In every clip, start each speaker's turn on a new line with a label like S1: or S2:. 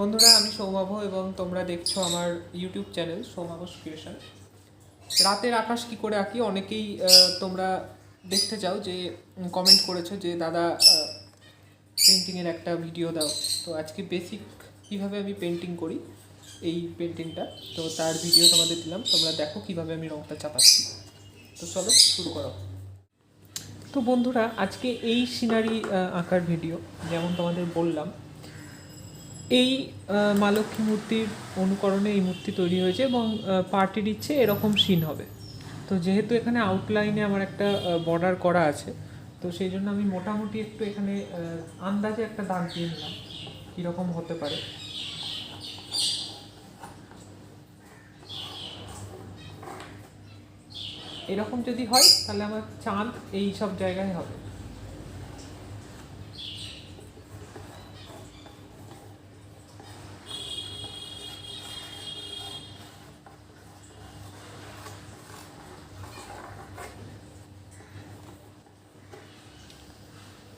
S1: বন্ধুরা, আমি সৌমাভ এবং তোমরা দেখছ আমার ইউটিউব চ্যানেল সৌমাভ ক্রিয়েশন রাতের আকাশ কি করে আঁকি? অনেকেই তোমরা দেখতে চাও যে কমেন্ট করেছ যে, দাদা পেন্টিংয়ের একটা ভিডিও দাও। তো আজকে বেসিক কীভাবে আমি পেন্টিং করি এই পেন্টিংটা তো তার ভিডিও তোমাদের দিলাম। তোমরা দেখো কীভাবে আমি রংটা চাপাচ্ছি। তো চলো শুরু করো। তো বন্ধুরা, আজকে এই সিনারি আঁকার ভিডিও যেমন তোমাদের বললাম এই মা লক্ষ্মী মূর্তির অনুকরণে এই মূর্তি তৈরি হয়েছে এবং পার্টির ইচ্ছে এরকম সিন হবে। তো যেহেতু এখানে আউটলাইনে আমার একটা বর্ডার করা আছে, তো সেই জন্য আমি মোটামুটি একটু এখানে আন্দাজে একটা দাগ দিয়ে নিলাম, কীরকম হতে পারে। এরকম যদি হয়, তাহলে আমার চাঁদ এই সব জায়গায় হবে।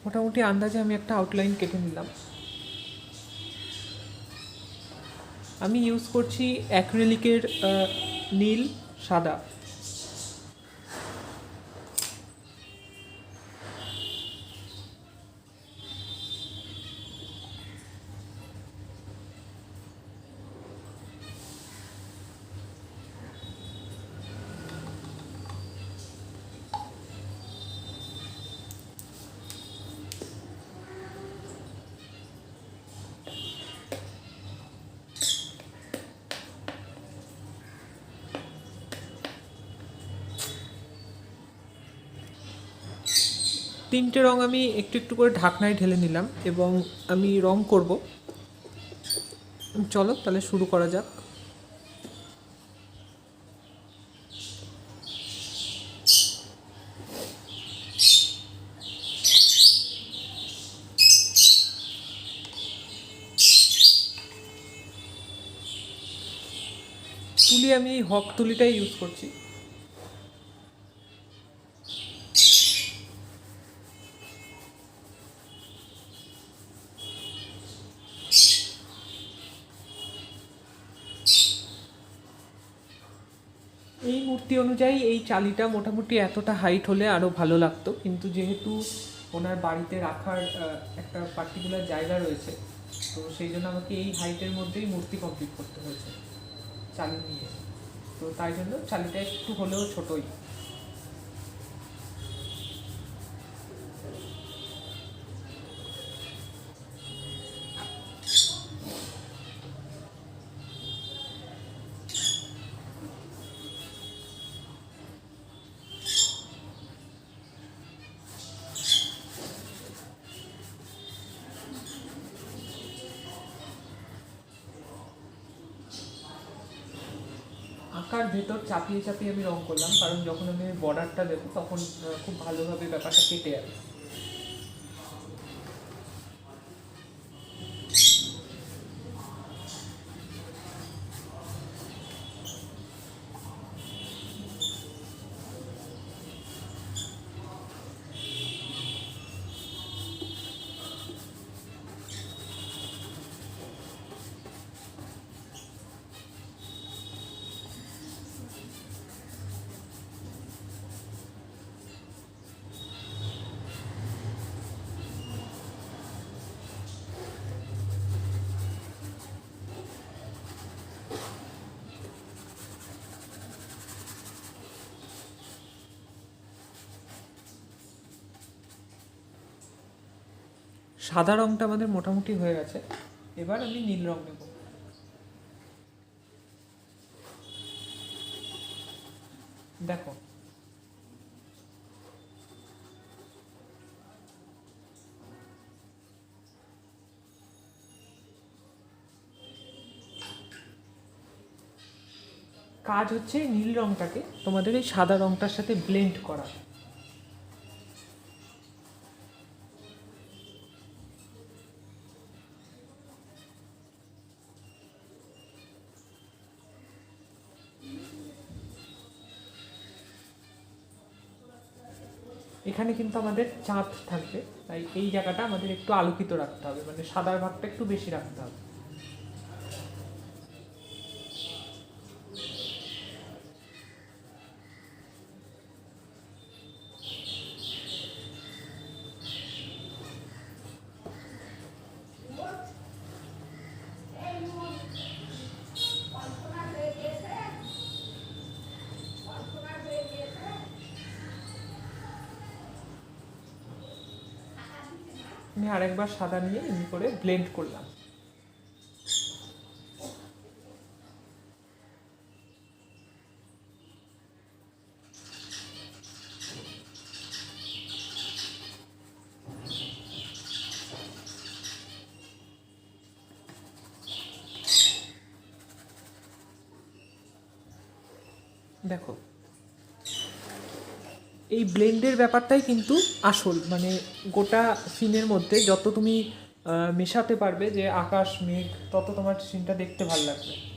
S1: মোটামুটি আন্দাজে আমি একটা আউটলাইন কেটে নিলাম। আমি ইউজ করছি অ্যাক্রেলিকের নীল সাদা। তিনটে রং আমি একটু একটু করে ঢাকনায় ঢেলে নিলাম এবং আমি রং করব। চলো তাহলে শুরু করা যাক। তুলি আমি হক তুলিটাই ইউজ করছি। মূর্তি অনুযায়ী এই চালিটা মোটামুটি এতটা হাইট হলে আরও ভালো লাগতো। কিন্তু যেহেতু ওনার বাড়িতে রাখার একটা পার্টিকুলার জায়গা রয়েছে, তো সেই জন্য আমাকে এই হাইটের মধ্যেই মূর্তি কমপ্লিট করতে হয়েছে, চালি নিয়ে। তো তাই জন্য চালিটা একটু হলেও ছোটই। আঁকার ভেতর চাপিয়ে চাপিয়ে আমি রং করলাম, কারণ যখন আমি বর্ডারটা দেবো তখন খুব ভালোভাবে ব্যাপারটা কেটে যাবে। সাদা রংটা আমাদের মোটামুটি হয়ে গেছে। এবার আমি নীল রং নেব। দেখো। কাজ হচ্ছে নীল রংটাকে তোমাদের এই সাদা রংটার সাথে ব্লেন্ড করা। এখানে কিন্তু আমাদের চাঁদ থাকবে। তাই এই জায়গাটা আমাদের একটু আলোকিত রাখতে হবে মানে সাদার ভাগটা একটু বেশি রাখতে হবে। আমি আরেকবার সাদা নিয়ে এমনি করে ব্লেন্ড করলাম। দেখো এই ব্লেন্ডের ব্যাপারটাই কিন্তু আসল। মানে গোটা সিনের মধ্যে যত তুমি মেশাতে পারবে যে আকাশ, মেঘ, তত তোমার সিনটা দেখতে ভালো লাগবে।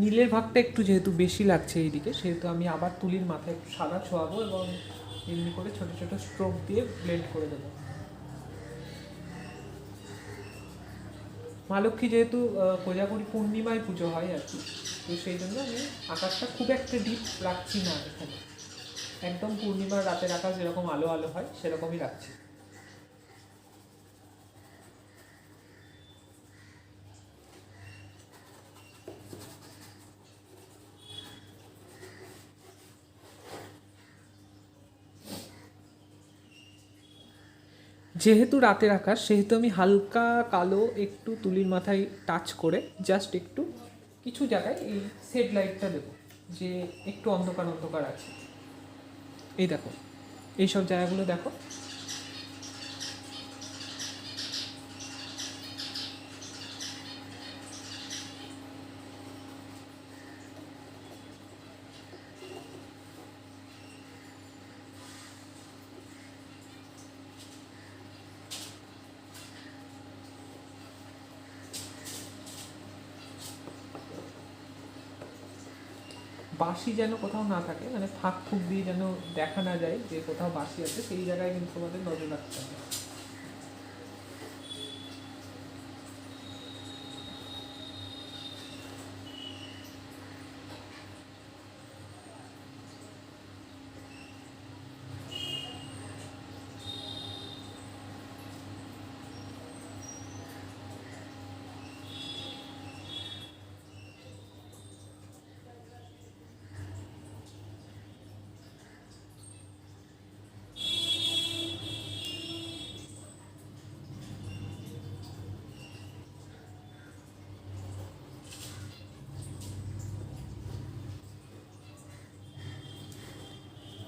S1: নীলের ভাগটা একটু যেহেতু বেশি লাগছে এইদিকে, সেহেতু আমি আবার তুলির মাথায় একটু সাদা ছোয়াবো এবং এমনি করে ছোটো ছোটো স্ট্রোক দিয়ে ব্লেন্ড করে দেবো। মা লক্ষ্মী যেহেতু কোজাগরি পূর্ণিমায় পুজো হয় আর কি, তো সেই জন্য আমি আকাশটা খুব একটা ডিপ রাখছি না এখানে। একদম পূর্ণিমার রাতের আকাশ যেরকম আলো আলো হয়, সেরকমই রাখছি। যেহেতু রাতের আকাশ, সেহেতু আমি হালকা কালো একটু তুলির মাথায় টাচ করে জাস্ট একটু কিছু জায়গায় এই সেড লাইটটা দেবো, যে একটু অন্ধকার অন্ধকার আছে। এই দেখো এইসব জায়গাগুলো দেখো। বাসি যেন কোথাও না থাকে মানে ফাঁক ফুক দিয়ে যেন দেখা না যায় যে কোথাও বাসি আছে, সেই জায়গায় কিন্তু তোমাদের নজর রাখতে হবে।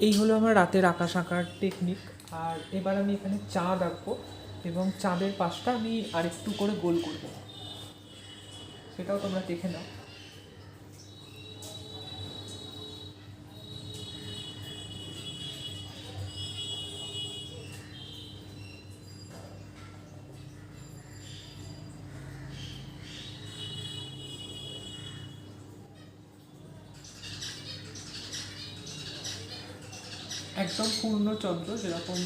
S1: এই হলো আমার রাতের আকাশ আঁকার টেকনিক আর এবার আমি এখানে চাঁদ আঁকবো এবং চাঁদের পাশটা আমি আরেকটু করে গোল করব। সেটাও তোমরা দেখে নাও। চন্দ্র যেরকম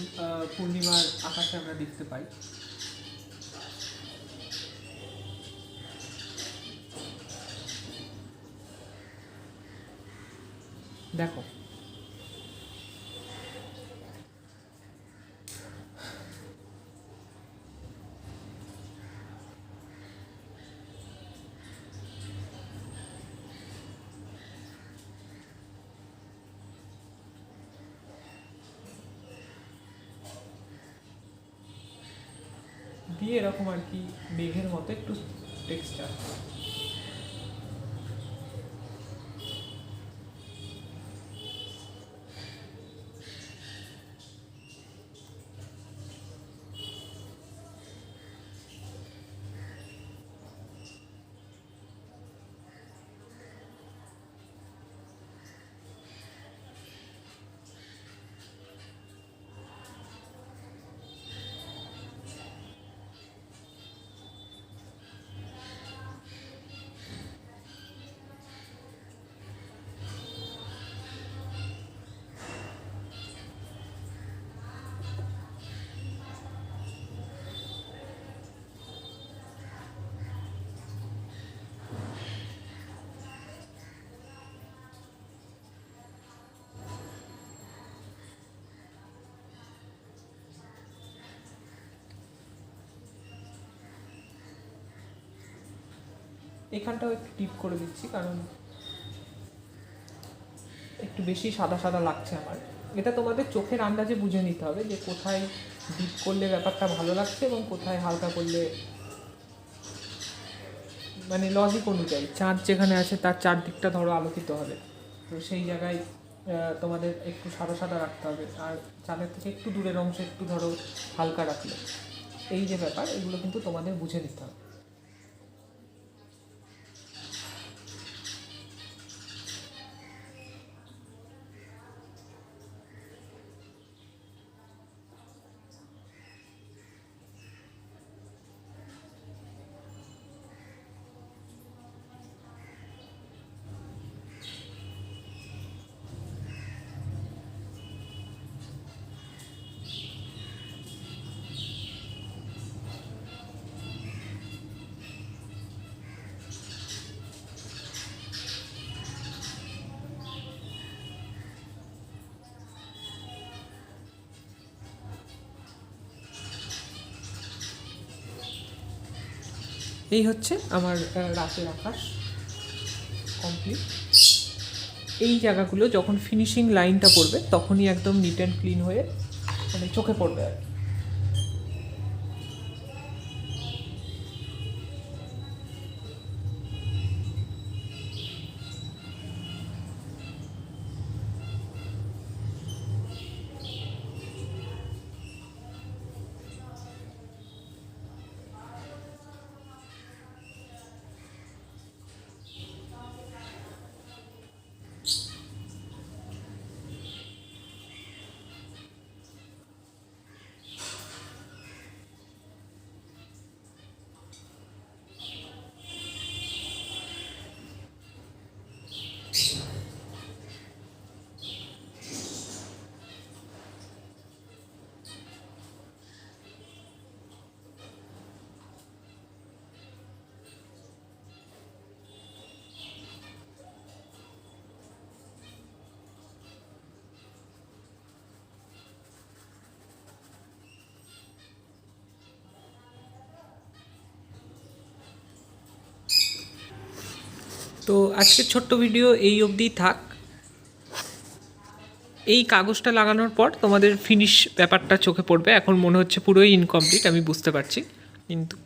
S1: পূর্ণিমার আকাশে আমরা দেখতে পাই। দেখো দিয়ে এরকম আর কি মেঘের মতো একটু টেক্সচার এখানটাও একটু টিপ করে দিচ্ছি, কারণ একটু বেশি সাদা সাদা লাগছে আমার। এটা তোমাদের চোখের আন্দাজে বুঝে নিতে হবে যে কোথায় ডিপ করলে ব্যাপারটা ভালো লাগছে এবং কোথায় হালকা করলে মানে লজিক অনুযায়ী, চাঁদ যেখানে আছে তার চারদিকটা ধরো আলোকিত হবে। তো সেই জায়গায় তোমাদের একটু সাদা সাদা রাখতে হবে। আর চাঁদের থেকে একটু দূরের অংশ একটু ধরো হালকা রাখলে। এই যে ব্যাপার, এগুলো কিন্তু তোমাদের বুঝে নিতে হবে। এই হচ্ছে আমার রাতের আকাশ কমপ্লিট এই জায়গাগুলো যখন ফিনিশিং লাইনটা পড়বে, তখনই একদম নিট অ্যান্ড ক্লিন হয়ে মানে চোখে পড়বে আর কি। তো আজকের ছোট্ট ভিডিও এই অবধি থাক। এই কাগজটা লাগানোর পর তোমাদের ফিনিশ ব্যাপারটা চোখে পড়বে। এখন মনে হচ্ছে পুরোই ইনকমপ্লিট আমি বুঝতে পারছি। কিন্তু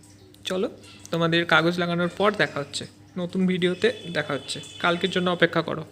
S1: চলো, তোমাদের কাগজ লাগানোর পর দেখা হচ্ছে। নতুন ভিডিওতে দেখা হচ্ছে। কালকের জন্য অপেক্ষা করো।